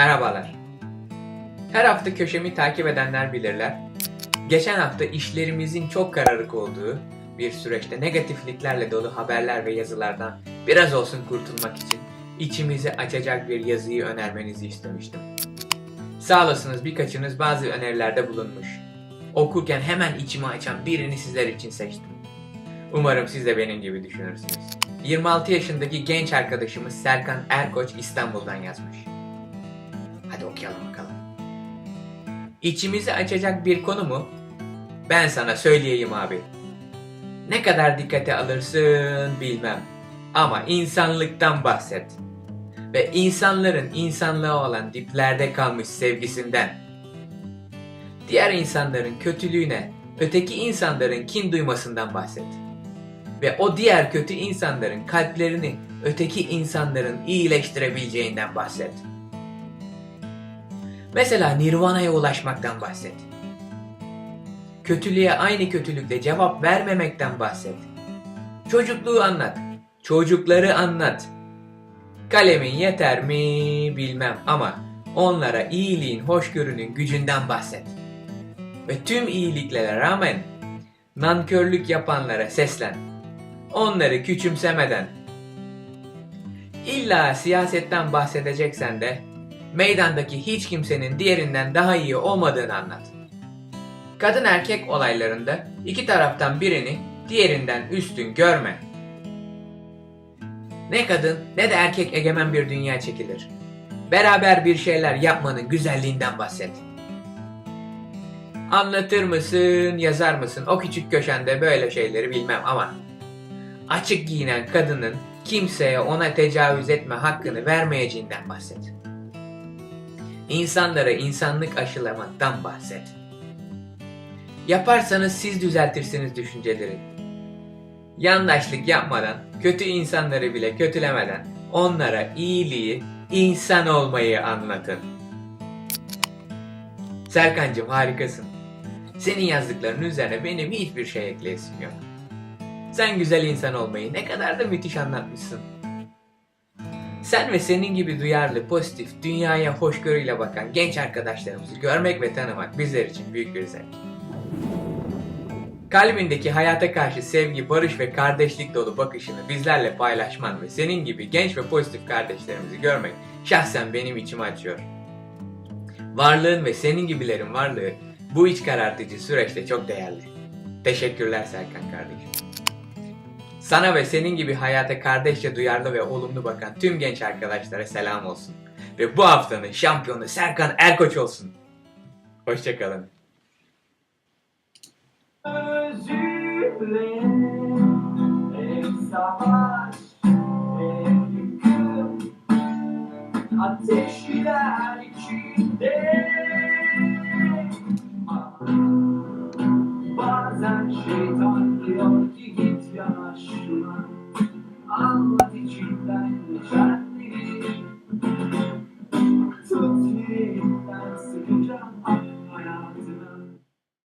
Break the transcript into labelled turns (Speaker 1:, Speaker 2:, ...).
Speaker 1: Merhabalar. Her hafta köşemi takip edenler bilirler. Geçen hafta işlerimizin çok kararık olduğu bir süreçte negatifliklerle dolu haberler ve yazılardan biraz olsun kurtulmak için içimizi açacak bir yazıyı önermenizi istemiştim. Sağ olasınız birkaçınız bazı önerilerde bulunmuş. Okurken hemen içimi açan birini sizler için seçtim. Umarım siz de benim gibi düşünürsünüz. 26 yaşındaki genç arkadaşımız Serkan Erkoç İstanbul'dan yazmış. Hadi okuyalım bakalım. İçimizi açacak bir konu mu? Ben sana söyleyeyim abi. Ne kadar dikkate alırsın bilmem. Ama insanlıktan bahset. Ve insanların insanlığa olan diplerde kalmış sevgisinden. Diğer insanların kötülüğüne, öteki insanların kin duymasından bahset. Ve o diğer kötü insanların kalplerini öteki insanların iyileştirebileceğinden bahset. Mesela Nirvana'ya ulaşmaktan bahset. Kötülüğe aynı kötülükle cevap vermemekten bahset. Çocukluğu anlat. Çocukları anlat. Kalemin yeter mi bilmem ama onlara iyiliğin, hoşgörünün gücünden bahset. Ve tüm iyiliklere rağmen nankörlük yapanlara seslen. Onları küçümsemeden. İlla siyasetten bahsedeceksen de meydandaki hiç kimsenin diğerinden daha iyi olmadığını anlat. Kadın erkek olaylarında iki taraftan birini diğerinden üstün görme. Ne kadın ne de erkek egemen bir dünya çekilir. Beraber bir şeyler yapmanın güzelliğinden bahset. Anlatır mısın, yazar mısın o küçük köşende böyle şeyleri bilmem ama açık giyinen kadının kimseye ona tecavüz etme hakkını vermeyeceğinden bahset. İnsanlara insanlık aşılamaktan bahset. Yaparsanız siz düzeltirsiniz düşünceleri. Yandaşlık yapmadan, kötü insanları bile kötülemeden onlara iyiliği, insan olmayı anlatın. Serkancığım harikasın. Senin yazdıklarının üzerine benim hiçbir şey ekleyesim yok. Sen güzel insan olmayı ne kadar da müthiş anlatmışsın. Sen ve senin gibi duyarlı, pozitif, dünyaya hoşgörüyle bakan genç arkadaşlarımızı görmek ve tanımak bizler için büyük bir zevk. Kalbindeki hayata karşı sevgi, barış ve kardeşlik dolu bakışını bizlerle paylaşman ve senin gibi genç ve pozitif kardeşlerimizi görmek şahsen benim içimi açıyor. Varlığın ve senin gibilerin varlığı bu iç karartıcı süreçte çok değerli. Teşekkürler Serkan kardeşim. Sana ve senin gibi hayata kardeşçe duyarlı ve olumlu bakan tüm genç arkadaşlara selam olsun. Ve bu haftanın şampiyonu Serkan Erkoç olsun. Hoşçakalın.
Speaker 2: Bazen şey